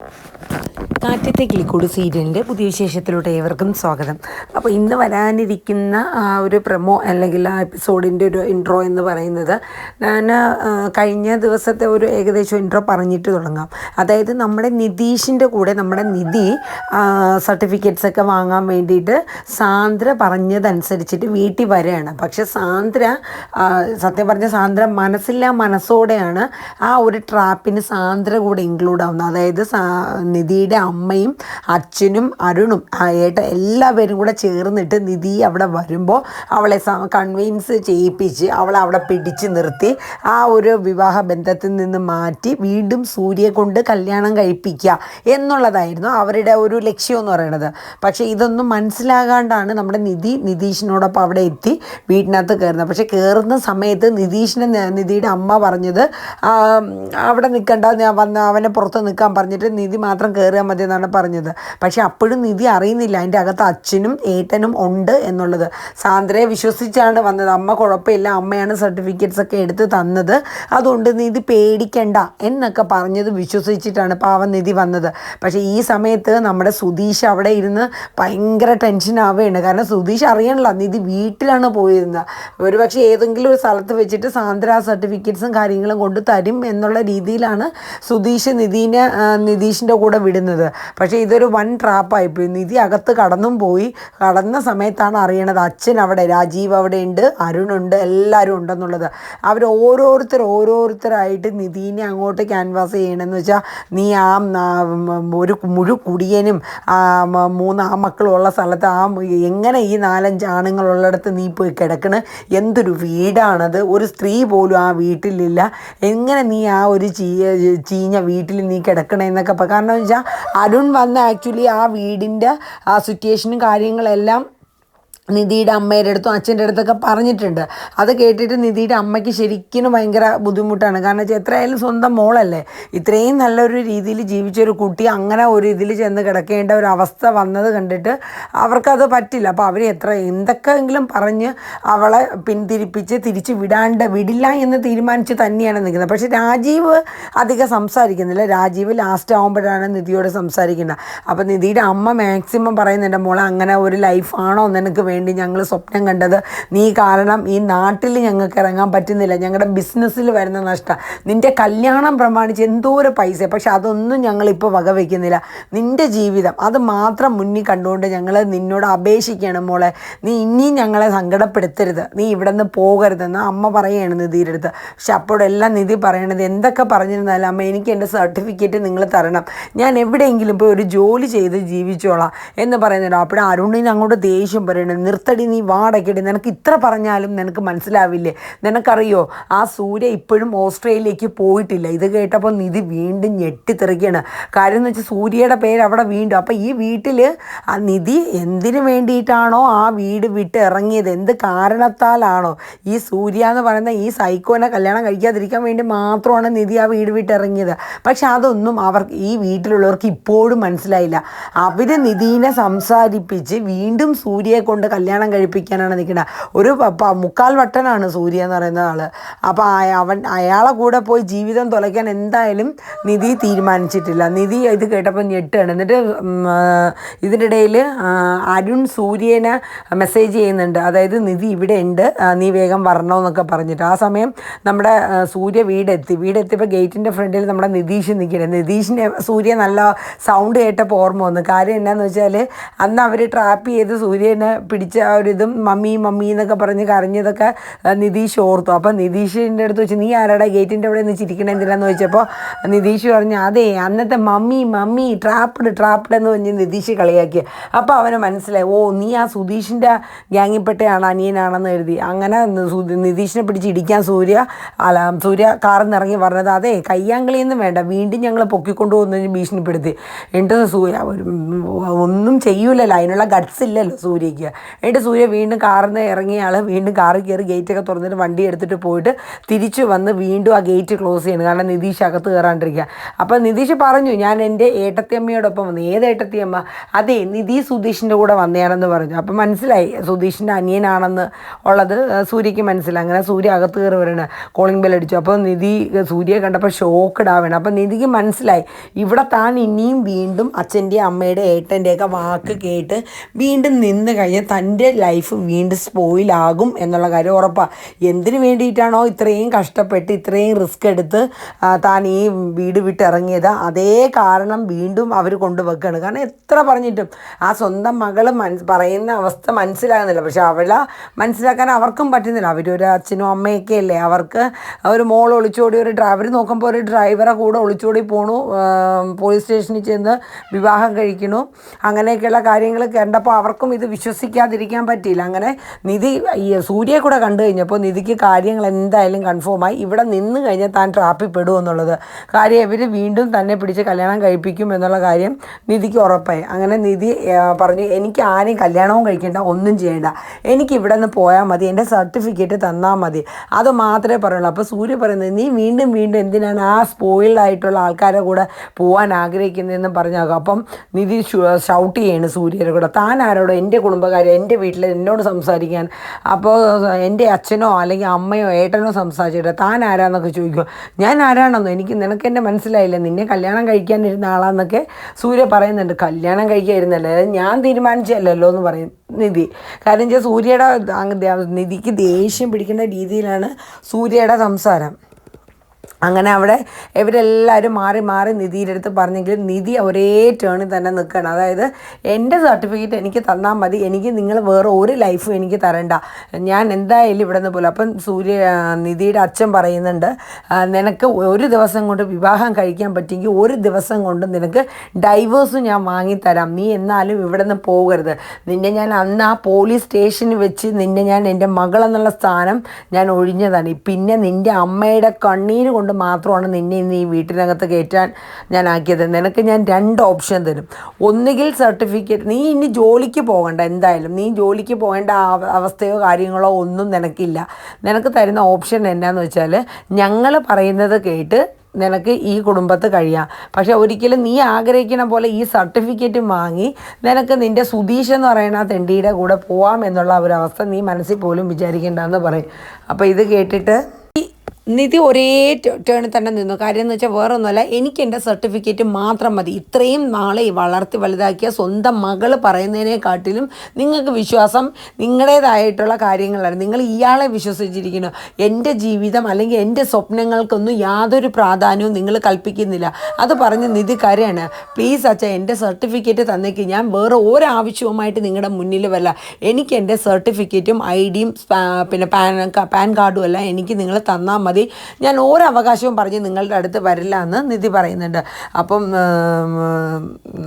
Thank you. കാറ്റത്തെ കിളിക്കൂട് സീരിയലിന്റെ പുതിയ വിശേഷത്തിലൂടെ ഏവർക്കും സ്വാഗതം. അപ്പോൾ ഇന്ന് വരാനിരിക്കുന്ന ആ ഒരു പ്രമോ അല്ലെങ്കിൽ ആ എപ്പിസോഡിന്റെ ഒരു ഇൻട്രോ എന്ന് പറയുന്നത് ഞാൻ കഴിഞ്ഞ ദിവസത്തെ ഒരു ഏകദേശം ഇൻട്രോ പറഞ്ഞിട്ട് തുടങ്ങാം. അതായത് നമ്മുടെ നിതീഷിന്റെ കൂടെ നമ്മുടെ നിധി സർട്ടിഫിക്കറ്റ്സ് ഒക്കെ വാങ്ങാൻ വേണ്ടിയിട്ട് സാന്ദ്ര പറഞ്ഞതനുസരിച്ചിട്ട് വീട്ടിൽ വരികയാണ് പക്ഷെ സാന്ദ്ര സത്യം പറഞ്ഞ സാന്ദ്ര മനസ്സില്ല മനസ്സോടെയാണ് ആ ഒരു ട്രാപ്പിന് സാന്ദ്ര കൂടെ ഇൻക്ലൂഡ് ആവുന്നത്. അതായത് നിധിയുടെ അമ്മയും അച്ഛനും അരുണും ഏട്ട എല്ലാവരും കൂടെ ചേർന്നിട്ട് നിധി അവിടെ വരുമ്പോൾ അവളെ കൺവീൻസ് ചെയ്യിപ്പിച്ച് അവളെ അവിടെ പിടിച്ച് നിർത്തി. ആ ഒരു വിവാഹ ബന്ധത്തിൽ നിന്ന് മാറ്റി വീണ്ടും സൂര്യയെ കൊണ്ട് കല്യാണം കഴിപ്പിക്കുക എന്നുള്ളതായിരുന്നു അവരുടെ ഒരു ലക്ഷ്യം എന്ന് പറയുന്നത് പക്ഷേ ഇതൊന്നും മനസ്സിലാകാണ്ടാണ് നമ്മുടെ നിധി നിതീഷിനോടൊപ്പം അവിടെ എത്തി വീട്ടിനകത്ത് കയറുന്നത്. പക്ഷേ കയറുന്ന സമയത്ത് നിതീഷിനെ നിധിയുടെ അമ്മ പറഞ്ഞത് അവിടെ നിൽക്കണ്ട ഞാൻ വന്ന് അവനെ പുറത്ത് നിൽക്കാൻ പറഞ്ഞിട്ട് നിധി മാത്രം കയറിയാൽ മതി എന്നാണ് പറഞ്ഞത്. പക്ഷേ അപ്പോഴും നിധി അറിയുന്നില്ല. അതിന്റെ അകത്ത് അച്ഛനും ഏട്ടനും ഉണ്ട് എന്നുള്ളത്. സാന്ദ്രയെ വിശ്വസിച്ചാണ് വന്നത്. അമ്മ കുഴപ്പമില്ല. അമ്മയാണ് സർട്ടിഫിക്കറ്റ്സ് ഒക്കെ എടുത്ത് തന്നത്. അതുകൊണ്ട് നിധി പേടിക്കണ്ട എന്നൊക്കെ പറഞ്ഞത് വിശ്വസിച്ചിട്ടാണ് പാവം നിധി വന്നത്. പക്ഷേ ഈ സമയത്ത് നമ്മുടെ സുധീഷ് അവിടെ ഇരുന്ന് ഭയങ്കര ടെൻഷൻ ആവുകയാണ്. കാരണം സുധീഷ് അറിയണല്ലോ. നിധി വീട്ടിലാണ് പോയിരുന്നത്. ഒരുപക്ഷെ ഏതെങ്കിലും ഒരു സ്ഥലത്ത് വെച്ചിട്ട് സാന്ദ്ര സർട്ടിഫിക്കറ്റ്സും കാര്യങ്ങളും കൊണ്ട് തരും എന്നുള്ള രീതിയിലാണ് സുധീഷ് നിധീനെ നിതീഷിന്റെ കൂടെ വിടുന്നത്. പക്ഷേ ഇതൊരു വൻ ട്രാപ്പായിപ്പോയി നിധി അകത്ത് കടന്നും പോയി. കടന്ന സമയത്താണ് അറിയണത് അച്ഛൻ അവിടെ രാജീവ് അവിടെ ഉണ്ട് അരുണുണ്ട് എല്ലാവരും ഉണ്ടെന്നുള്ളത്. അവർ ഓരോരുത്തർ ഓരോരുത്തരായിട്ട് നിധീനെ അങ്ങോട്ട് ക്യാൻവാസ് ചെയ്യണമെന്ന് വെച്ചാൽ നീ ആ ഒരു മുഴു കുടിയനും മൂന്ന് ആ മക്കളുള്ള സ്ഥലത്ത് ആ എങ്ങനെ ഈ നാലഞ്ച് ആണുങ്ങളുള്ളിടത്ത് നീ പോയി കിടക്കണ്? എന്തൊരു വീടാണത്? ഒരു സ്ത്രീ പോലും ആ വീട്ടിലില്ല. എങ്ങനെ നീ ആ ഒരു ചീ ചീഞ്ഞ വീട്ടിൽ നീ കിടക്കണേ എന്നൊക്കെ കാരണം വെച്ചാൽ അരുൺ വന്ന് ആക്ച്വലി ആ വീടിന്റെ ആ സിറ്റുവേഷനും കാര്യങ്ങളെല്ലാം നിധിയുടെ അമ്മയുടെ അടുത്തും അച്ഛന്റെ അടുത്തൊക്കെ പറഞ്ഞിട്ടുണ്ട്. അത് കേട്ടിട്ട് നിധിയുടെ അമ്മയ്ക്ക് ശരിക്കും ഭയങ്കര ബുദ്ധിമുട്ടാണ്. കാരണം വെച്ചാൽ എത്രയായാലും സ്വന്തം മോളല്ലേ? ഇത്രയും നല്ലൊരു രീതിയിൽ ജീവിച്ചൊരു കുട്ടി അങ്ങനെ ഒരു ഇതിൽ ചെന്ന് കിടക്കേണ്ട ഒരു അവസ്ഥ വന്നത് കണ്ടിട്ട് അവർക്കത് പറ്റില്ല. അപ്പോൾ അവർ എത്ര എന്തൊക്കെയെങ്കിലും പറഞ്ഞ് അവളെ പിന്തിരിപ്പിച്ച് തിരിച്ച് വിടാണ്ട് വിടില്ല എന്ന് തീരുമാനിച്ച് തന്നെയാണ് നിൽക്കുന്നത്. പക്ഷേ രാജീവ് അധികം സംസാരിക്കുന്നില്ല. രാജീവ് ലാസ്റ്റ് ആകുമ്പോഴാണ് നിധിയോട് സംസാരിക്കുന്നത്. അപ്പോൾ നിധിയുടെ അമ്മ മാക്സിമം പറയുന്നുണ്ട് മോളെ അങ്ങനെ ഒരു ലൈഫാണോ നിനക്ക് വേണ്ടി ഞങ്ങൾ സ്വപ്നം കണ്ടത്. നീ കാരണം ഈ നാട്ടിൽ ഞങ്ങൾക്ക് ഇറങ്ങാൻ പറ്റുന്നില്ല. ഞങ്ങളുടെ ബിസിനസ്സിൽ വരുന്ന നഷ്ടം. നിന്റെ കല്യാണം പ്രമാണിച്ച് എന്തോരം പൈസ പക്ഷെ അതൊന്നും ഞങ്ങളിപ്പോൾ വകവയ്ക്കുന്നില്ല നിന്റെ ജീവിതം അത് മാത്രം മുന്നിൽ കണ്ടുകൊണ്ട് ഞങ്ങൾ നിന്നോട് അപേക്ഷിക്കണം മോളെ. നീ ഇനിയും ഞങ്ങളെ സങ്കടപ്പെടുത്തരുത്. നീ ഇവിടെ നിന്ന് പോകരുതെന്ന് അമ്മ പറയുകയാണ് നിധിയിലെടുത്ത് പക്ഷെ അപ്പോഴെല്ലാം നിധി പറയണത് എന്തൊക്കെ പറഞ്ഞിരുന്നാലും അമ്മ എനിക്ക് എന്റെ സർട്ടിഫിക്കറ്റ് നിങ്ങൾ തരണം. ഞാൻ എവിടെയെങ്കിലും പോയി ഒരു ജോലി ചെയ്ത് ജീവിച്ചോളാം എന്ന് പറയുന്നുണ്ടോ. അപ്പോൾ അരുണിന് അങ്ങോട്ട് ദേഷ്യം പറയണത് നിർത്തടി നീ വാടക്കടി നിനക്ക് ഇത്ര പറഞ്ഞാലും നിനക്ക് മനസ്സിലാവില്ലേ? നിനക്കറിയോ ആ സൂര്യ ഇപ്പോഴും ഓസ്ട്രേലിയക്ക് പോയിട്ടില്ല. ഇത് കേട്ടപ്പോൾ നിധി വീണ്ടും ഞെട്ടിത്തെറിക്കുകയാണ്. കാര്യം എന്ന് വെച്ചാൽ സൂര്യയുടെ പേര് അവിടെ വീണ്ടും. അപ്പോൾ ഈ വീട്ടിൽ ആ നിധി എന്തിനു വേണ്ടിയിട്ടാണോ ആ വീട് വിട്ട് ഇറങ്ങിയത്? എന്ത് കാരണത്താലാണോ? ഈ സൂര്യ എന്ന് പറയുന്ന ഈ സൈക്കോനെ കല്യാണം കഴിക്കാതിരിക്കാൻ വേണ്ടി മാത്രമാണ് നിധി ആ വീട് വിട്ട് ഇറങ്ങിയത്. പക്ഷെ അതൊന്നും അവർക്ക് ഈ വീട്ടിലുള്ളവർക്ക് ഇപ്പോഴും മനസ്സിലായില്ല. അവർ നിധീനെ സംസാരിപ്പിച്ച് വീണ്ടും സൂര്യയെ കൊണ്ട് കല്യാണം കഴിപ്പിക്കാനാണ് നിൽക്കുന്നത് ഒരു മുക്കാൽ വട്ടനാണ് സൂര്യ എന്ന് പറയുന്ന ആൾ അപ്പോൾ അവൻ അയാളെ കൂടെ പോയി ജീവിതം തുലയ്ക്കാൻ എന്തായാലും നിധി തീരുമാനിച്ചിട്ടില്ല. നിധി ഇത് കേട്ടപ്പോൾ ഞെട്ടാണ് എന്നിട്ട് ഇതിന്റെ ഇടയിൽ അരുൺ സൂര്യനെ മെസ്സേജ് ചെയ്യുന്നുണ്ട്. അതായത് നിധി ഇവിടെ ഉണ്ട് നീ വേഗം വരണമെന്നൊക്കെ പറഞ്ഞിട്ട്. ആ സമയം നമ്മുടെ സൂര്യ വീടെത്തി. വീടെത്തിയപ്പോൾ ഗേറ്റിന്റെ ഫ്രണ്ടിൽ നമ്മുടെ നിതീഷ് നിൽക്കുന്നത് നിതീഷിനെ സൂര്യ നല്ല സൗണ്ട് കേട്ടപ്പോൾ ഓർമ്മ വന്നു. കാര്യം എന്നാന്ന് വെച്ചാൽ അന്ന് അവർ ട്രാപ്പ് ചെയ്ത് സൂര്യനെ പിടിച്ച ആ ഒരു ഇതും മമ്മി മമ്മി എന്നൊക്കെ പറഞ്ഞ് കരഞ്ഞതൊക്കെ നിതീഷ് ഓർത്തു. അപ്പോൾ നിതീഷിന്റെ അടുത്ത് വെച്ച് നീ ആരാടാ ഗേറ്റിന്റെ അവിടെ നിന്ന് ചിരിക്കണേ എന്തിനാന്ന് ചോദിച്ചപ്പോൾ നിതീഷ് പറഞ്ഞു അതെ അന്നത്തെ മമ്മി മമ്മി ട്രാപ്പ്ഡ് ട്രാപ്പ്ഡ് എന്ന് പറഞ്ഞ് നിതീഷ് കളിയാക്കി അപ്പോൾ അവന് മനസ്സിലായി ഓ നീ ആ സുധീഷിന്റെ ഗ്യാങ്ങിൽപ്പെട്ടയാണ് അനിയനാണെന്ന് എഴുതി അങ്ങനെ നിതീഷിനെ പിടിച്ച് ഇടിക്കാൻ സൂര്യ അല്ല സൂര്യ കാറിൽ നിന്ന് ഇറങ്ങി പറഞ്ഞത് അതെ കയ്യാങ്കളിയൊന്നും വേണ്ട വീണ്ടും ഞങ്ങൾ പൊക്കിക്കൊണ്ടുപോകുന്നതിന് ഭീഷണിപ്പെടുത്തി. എന്നിട്ട് സൂര്യ ഒന്നും ചെയ്യൂലല്ലോ അതിനുള്ള ഗഡ്സ് ഇല്ലല്ലോ സൂര്യയ്ക്ക്. എന്നിട്ട് സൂര്യ വീണ്ടും കാറിൽ നിന്ന് ഇറങ്ങിയ ആൾ വീണ്ടും കാറിൽ കയറി ഗേറ്റൊക്കെ തുറന്നിട്ട് വണ്ടി എടുത്തിട്ട് പോയിട്ട് തിരിച്ചു വന്ന് വീണ്ടും ആ ഗേറ്റ് ക്ലോസ് ചെയ്യുന്നു കാരണം നിതീഷ് അകത്ത് കയറാണ്ടിരിക്കുക. അപ്പം നിതീഷ് പറഞ്ഞു ഞാൻ എന്റെ ഏട്ടത്തിയമ്മയോടൊപ്പം വന്നു. ഏത് ഏട്ടത്തിയമ്മ? അതെ നിധി സുധീഷിന്റെ കൂടെ വന്നയാണെന്ന് പറഞ്ഞു. അപ്പം മനസ്സിലായി സുധീഷിന്റെ അനിയനാണെന്ന് ഉള്ളത് സൂര്യയ്ക്ക് മനസ്സിലായി. അങ്ങനെ സൂര്യ അകത്ത് കയറി വരണം കോളിംഗ് ബെൽ അടിച്ചു. അപ്പോൾ നിധി സൂര്യയെ കണ്ടപ്പോൾ ഷോക്ക് ആവണം അപ്പം നിധിക്ക് മനസ്സിലായി ഇവിടെ താൻ ഇനിയും വീണ്ടും അച്ഛന്റെയും അമ്മയുടെ ഏട്ടന്റെയൊക്കെ വാക്ക് കേട്ട് വീണ്ടും നിന്ന് കഴിഞ്ഞാൽ തന്റെ ലൈഫ് വീണ്ടും സ്പോയിലാകും എന്നുള്ള കാര്യം ഉറപ്പാണ് എന്തിനു വേണ്ടിയിട്ടാണോ ഇത്രയും കഷ്ടപ്പെട്ട് ഇത്രയും റിസ്ക് എടുത്ത് താൻ ഈ വീട് വിട്ടിറങ്ങിയത് അതേ കാരണം വീണ്ടും അവർ കൊണ്ടുവെക്കുകയാണ് കാരണം എത്ര പറഞ്ഞിട്ടും ആ സ്വന്തം മകൾ മനസ് പറയുന്ന അവസ്ഥ മനസ്സിലാകുന്നില്ല. പക്ഷെ അവളെ മനസ്സിലാക്കാൻ അവർക്കും പറ്റുന്നില്ല. അവരൊരു അച്ഛനും അമ്മയൊക്കെ അല്ലേ? അവർക്ക് ഒരു മോൾ ഒളിച്ചോടി ഒരു ഡ്രൈവർ നോക്കുമ്പോൾ ഒരു ഡ്രൈവറെ കൂടെ ഒളിച്ചോടി പോണു. പോലീസ് സ്റ്റേഷനിൽ ചെന്ന് വിവാഹം കഴിക്കണു. അങ്ങനെയൊക്കെയുള്ള കാര്യങ്ങൾ കണ്ടപ്പോൾ അവർക്കും ഇത് വിശ്വസിക്കാതിരിക്കാൻ പറ്റിയില്ല. അങ്ങനെ നിധി ഈ സൂര്യയെ കൂടെ കണ്ടു കഴിഞ്ഞപ്പോൾ നിധിക്ക് കാര്യങ്ങൾ എന്തായാലും കൺഫേമായി ഇവിടെ നിന്ന് കഴിഞ്ഞാൽ താൻ ട്രാപ്പിൽ പെടുമെന്നുള്ളത് കാര്യം ഇവർ വീണ്ടും തന്നെ പിടിച്ച് കല്യാണം കഴിപ്പിക്കും എന്നുള്ള കാര്യം നിധിക്ക് ഉറപ്പായി. അങ്ങനെ നിധി പറഞ്ഞു എനിക്ക് ആരെയും കല്യാണവും കഴിക്കേണ്ട ഒന്നും ചെയ്യേണ്ട. എനിക്ക് ഇവിടെ നിന്ന് പോയാൽ മതി. എന്റെ സർട്ടിഫിക്കറ്റ് തന്നാൽ മതി. അത് മാത്രമേ പറയുള്ളൂ. അപ്പോൾ സൂര്യ പറയുന്നത് നീ വീണ്ടും വീണ്ടും എന്തിനാണ് ആ സ്പോയിൽഡ് ആയിട്ടുള്ള ആൾക്കാരെ കൂടെ പോകാൻ ആഗ്രഹിക്കുന്നതെന്ന് പറഞ്ഞാകും? അപ്പം നിധി ഷൗട്ട് ചെയ്യാണ് സൂര്യയുടെ കൂടെ. താൻ ആരോടോ എന്റെ കുടുംബക്കാരോ എന്റെ വീട്ടിൽ എന്നോട് സംസാരിക്കാൻ അപ്പോൾ എന്റെ അച്ഛനോ അല്ലെങ്കിൽ അമ്മയോ ഏട്ടനോ സംസാരിച്ചിട്ട് താൻ ആരാന്നൊക്കെ ചോദിക്കുക ഞാൻ ആരാണെന്നോ? എനിക്ക് നിനക്ക് എന്റെ മനസ്സിലായില്ല? നിന്നെ കല്യാണം കഴിക്കാനിരുന്ന ആളാന്നൊക്കെ സൂര്യ പറയുന്നുണ്ട്. കല്യാണം കഴിക്കാതിരുന്നല്ലേ ഞാൻ തീരുമാനിച്ചല്ലോ എന്ന് പറയും നിധി. കാരണം വെച്ചാൽ സൂര്യയുടെ നിധിക്ക് ദേഷ്യം പിടിക്കുന്ന രീതിയിലാണ് സൂര്യയുടെ സംസാരം. അങ്ങനെ അവിടെ ഇവരെല്ലാവരും മാറി മാറി നിധിയുടെ അടുത്ത് പറഞ്ഞെങ്കിലും നിധി ഒരേ ടേണിൽ തന്നെ നിൽക്കണം അതായത് എന്റെ സർട്ടിഫിക്കറ്റ് എനിക്ക് തന്നാൽ മതി എനിക്ക് നിങ്ങൾ വേറെ ഒരു ലൈഫും എനിക്ക് തരണ്ട. ഞാൻ എന്തായാലും ഇവിടെ നിന്ന് പോലും അപ്പം സൂര്യ നിധിയുടെ അച്ഛൻ പറയുന്നുണ്ട് നിനക്ക് ഒരു ദിവസം കൊണ്ട് വിവാഹം കഴിക്കാൻ പറ്റിയെങ്കിൽ ഒരു ദിവസം കൊണ്ട് നിനക്ക് ഡൈവേഴ്സും ഞാൻ വാങ്ങിത്തരാം നീ എന്നാലും ഇവിടെ നിന്ന് പോകരുത്. നിന്നെ ഞാൻ അന്ന് ആ പോലീസ് സ്റ്റേഷനിൽ വെച്ച് നിന്നെ ഞാൻ എന്റെ മകളെന്നുള്ള സ്ഥാനം ഞാൻ ഒഴിഞ്ഞതാണ്. പിന്നെ നിന്റെ അമ്മയുടെ കണ്ണീര് കൊണ്ട് മാത്രമാണ് നിന്നെ ഇന്ന് ഈ വീട്ടിനകത്ത് കയറ്റാൻ ഞാൻ ആക്കിയത്. നിനക്ക് ഞാൻ രണ്ട് ഓപ്ഷൻ തരും. ഒന്നുകിൽ സർട്ടിഫിക്കറ്റ് നീ ഇനി ജോലിക്ക് പോകണ്ട എന്തായാലും. നീ ജോലിക്ക് പോകേണ്ട അവസ്ഥയോ കാര്യങ്ങളോ ഒന്നും നിനക്കില്ല. നിനക്ക് തരുന്ന ഓപ്ഷൻ എന്നാന്ന് വെച്ചാൽ ഞങ്ങൾ പറയുന്നത് കേട്ട് നിനക്ക് ഈ കുടുംബത്ത് കഴിയാം. പക്ഷെ ഒരിക്കലും നീ ആഗ്രഹിക്കുന്ന പോലെ ഈ സർട്ടിഫിക്കറ്റ് വാങ്ങി നിനക്ക് നിന്റെ സുധീഷ് എന്ന് പറയുന്ന തെണ്ടിയുടെ കൂടെ പോവാം എന്നുള്ള ഒരവസ്ഥ നീ മനസ്സിൽ പോലും വിചാരിക്കേണ്ടെന്ന് പറയും. അപ്പോൾ ഇത് കേട്ടിട്ട് നിധി ഒരേ ടേണിൽ തന്നെ നിന്നു. കാര്യം എന്ന് വെച്ചാൽ വേറൊന്നുമല്ല എനിക്ക് എന്റെ സർട്ടിഫിക്കറ്റ് മാത്രം മതി. ഇത്രയും നാളെ വളർത്തി വലുതാക്കിയ സ്വന്തം മകൾ പറയുന്നതിനെക്കാട്ടിലും നിങ്ങൾക്ക് വിശ്വാസം നിങ്ങളുടേതായിട്ടുള്ള കാര്യങ്ങളാണ്. നിങ്ങൾ ഇയാളെ വിശ്വസിച്ചിരിക്കുന്നു. എന്റെ ജീവിതം അല്ലെങ്കിൽ എന്റെ സ്വപ്നങ്ങൾക്കൊന്നും യാതൊരു പ്രാധാന്യവും നിങ്ങൾ കൽപ്പിക്കുന്നില്ല. അത് പറഞ്ഞ് നിധി കരയാണ്. പ്ലീസ് അച്ഛ എന്റെ സർട്ടിഫിക്കറ്റ് തന്നേക്ക്. ഞാൻ വേറെ ഒരാവശ്യവുമായിട്ട് നിങ്ങളുടെ മുന്നിൽ വല്ല എനിക്ക് എന്റെ സർട്ടിഫിക്കറ്റും ഐ ഡിയും പിന്നെ പാൻ പാൻ കാർഡും എല്ലാം എനിക്ക് നിങ്ങൾ തന്നാൽ മതി. ഞാൻ ഒരവകാശവും പറഞ്ഞ് നിങ്ങളുടെ അടുത്ത് വരില്ല എന്ന് നിധി പറയുന്നുണ്ട്. അപ്പം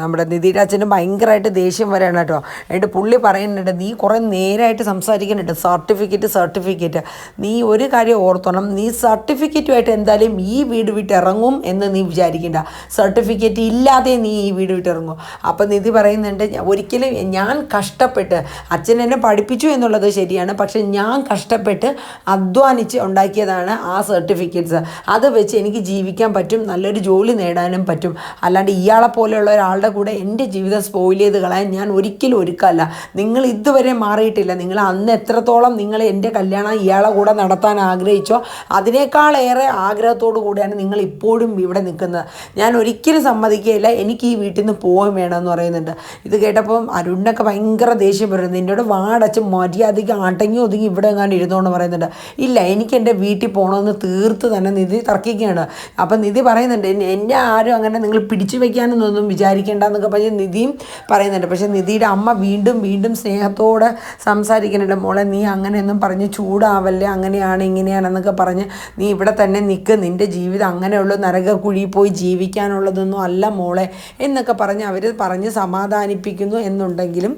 നമ്മുടെ നിധിയുടെ അച്ഛന് ഭയങ്കരമായിട്ട് ദേഷ്യം വരാണ് കേട്ടോ. എന്നിട്ട് പുള്ളി പറയുന്നുണ്ട് നീ കുറേ നേരമായിട്ട് സംസാരിക്കുന്നുണ്ട്. Certificate certificate. നീ ഒരു കാര്യം ഓർത്തണം. നീ സർട്ടിഫിക്കറ്റുമായിട്ട് എന്തായാലും ഈ വീട് വിട്ട് ഇറങ്ങും എന്ന് നീ വിചാരിക്കണ്ട. സർട്ടിഫിക്കറ്റ് ഇല്ലാതെ നീ ഈ വീട് വിട്ട് ഇറങ്ങും അപ്പം നിധി പറയുന്നുണ്ട് ഒരിക്കലും ഞാൻ കഷ്ടപ്പെട്ട് അച്ഛൻ എന്നെ പഠിപ്പിച്ചു എന്നുള്ളത് ശരിയാണ്. പക്ഷെ ഞാൻ കഷ്ടപ്പെട്ട് അധ്വാനിച്ച് ഉണ്ടാക്കിയതാണ് ആ സർട്ടിഫിക്കറ്റ്സ് അത് വെച്ച് എനിക്ക് ജീവിക്കാൻ പറ്റും നല്ലൊരു ജോലി നേടാനും പറ്റും. അല്ലാണ്ട് ഇയാളെ പോലെയുള്ള ഒരാളുടെ കൂടെ എന്റെ ജീവിതം സ്പോയിൽ ചെയ്ത് കളയാൻ ഞാൻ ഒരിക്കലും ഒരുക്കല്ല നിങ്ങൾ ഇതുവരെ മാറിയിട്ടില്ല. നിങ്ങൾ അന്ന് എത്രത്തോളം നിങ്ങൾ എന്റെ കല്യാണം ഇയാളെ കൂടെ നടത്താൻ ആഗ്രഹിച്ചോ അതിനേക്കാളേറെ ആഗ്രഹത്തോടു കൂടിയാണ് നിങ്ങൾ ഇപ്പോഴും ഇവിടെ നിൽക്കുന്നത്. ഞാൻ ഒരിക്കലും സമ്മതിക്കുകയില്ല. എനിക്ക് ഈ വീട്ടിൽ നിന്ന് പോവുകയും വേണമെന്ന് പറയുന്നുണ്ട്. ഇത് കേട്ടപ്പം അരുണിനൊക്കെ ഭയങ്കര ദേഷ്യം വരുന്നത് എന്നോട് വാടച്ച് മര്യാദയ്ക്ക് ആട്ടങ്ങി ഒതുങ്ങി ഇവിടെ എങ്ങാണ്ട് ഇരുന്നോണ്ട് പറയുന്നുണ്ട്. ഇല്ല എനിക്ക് എന്റെ വീട്ടിൽ പോകണമെന്ന് തീർത്ത് തന്നെ നിധി തർക്കിക്കുകയാണ്. അപ്പം നിധി പറയുന്നുണ്ട് "എന്നെ- എന്നെ ആരും അങ്ങനെ നിങ്ങൾ പിടിച്ചു വെക്കാനൊന്നും വിചാരിക്കേണ്ട എന്നൊക്കെ പറഞ്ഞ് നിധിയും പറയുന്നുണ്ട്. പക്ഷേ നിധിയുടെ അമ്മ വീണ്ടും വീണ്ടും സ്നേഹത്തോടെ സംസാരിക്കുന്നുണ്ട്. മോളെ നീ അങ്ങനെയൊന്നും പറഞ്ഞ് ചൂടാവല്ലേ? അങ്ങനെയാണ് ഇങ്ങനെയാണെന്നൊക്കെ പറഞ്ഞ് നീ ഇവിടെ തന്നെ നിൽക്ക് നിന്റെ ജീവിതം അങ്ങനെയുള്ള. നരകക്കുഴിയിൽ പോയി ജീവിക്കാനുള്ളതൊന്നും അല്ല മോളെ എന്നൊക്കെ പറഞ്ഞ് അവർ പറഞ്ഞ് സമാധാനിപ്പിക്കുന്നു എന്നുണ്ടെങ്കിലും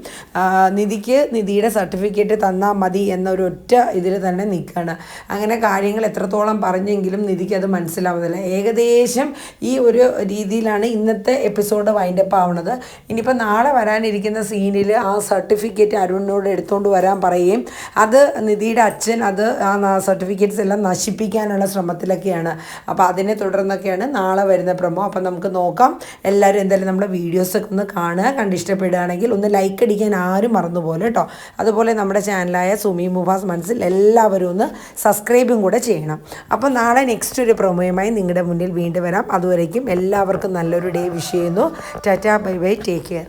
നിധിക്ക് നിധിയുടെ സർട്ടിഫിക്കറ്റ് തന്നാൽ മതി എന്നൊരൊറ്റ ഇതിൽ തന്നെ നിൽക്കുകയാണ്. അങ്ങനെ കാര്യങ്ങൾ എത്രത്തോളം എത്രത്തോളം പറഞ്ഞെങ്കിലും നിധിക്ക് അത് മനസ്സിലാവുന്നില്ല. ഏകദേശം ഈ ഒരു രീതിയിലാണ് ഇന്നത്തെ എപ്പിസോഡ് വൈൻഡപ്പ് ആവുന്നത്. ഇനിയിപ്പോൾ നാളെ വരാനിരിക്കുന്ന സീനിൽ ആ സർട്ടിഫിക്കറ്റ് അരുണിനോട് എടുത്തുകൊണ്ട് വരാൻ പറയുകയും അത് നിധിയുടെ അച്ഛൻ അത് ആ സർട്ടിഫിക്കറ്റ്സ് എല്ലാം നശിപ്പിക്കാനുള്ള ശ്രമത്തിലൊക്കെയാണ്. അപ്പോൾ അതിനെ തുടർന്നൊക്കെയാണ് നാളെ വരുന്ന പ്രമോ അപ്പോൾ നമുക്ക് നോക്കാം. എല്ലാവരും എന്തായാലും നമ്മുടെ വീഡിയോസൊക്കെ ഒന്ന് കാണുക. കണ്ട് ഇഷ്ടപ്പെടുകയാണെങ്കിൽ ഒന്ന് ലൈക്ക് അടിക്കാൻ ആരും മറന്നുപോലെ കേട്ടോ. അതുപോലെ നമ്മുടെ ചാനലായ സുമി മുഫാസ് മനസ്സിൽ എല്ലാവരും ഒന്ന് സബ്സ്ക്രൈബും കൂടെ ചെയ്യണം. അപ്പോൾ നാളെ നെക്സ്റ്റ് ഒരു പ്രൊമോയുമായി നിങ്ങളുടെ മുന്നിൽ വീണ്ടും വരാം. അതുവരേക്കും എല്ലാവർക്കും നല്ലൊരു ഡേ വിഷ് ചെയ്യുന്നു. Tata bye bye take care